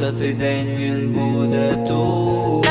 та цей день він буде тут.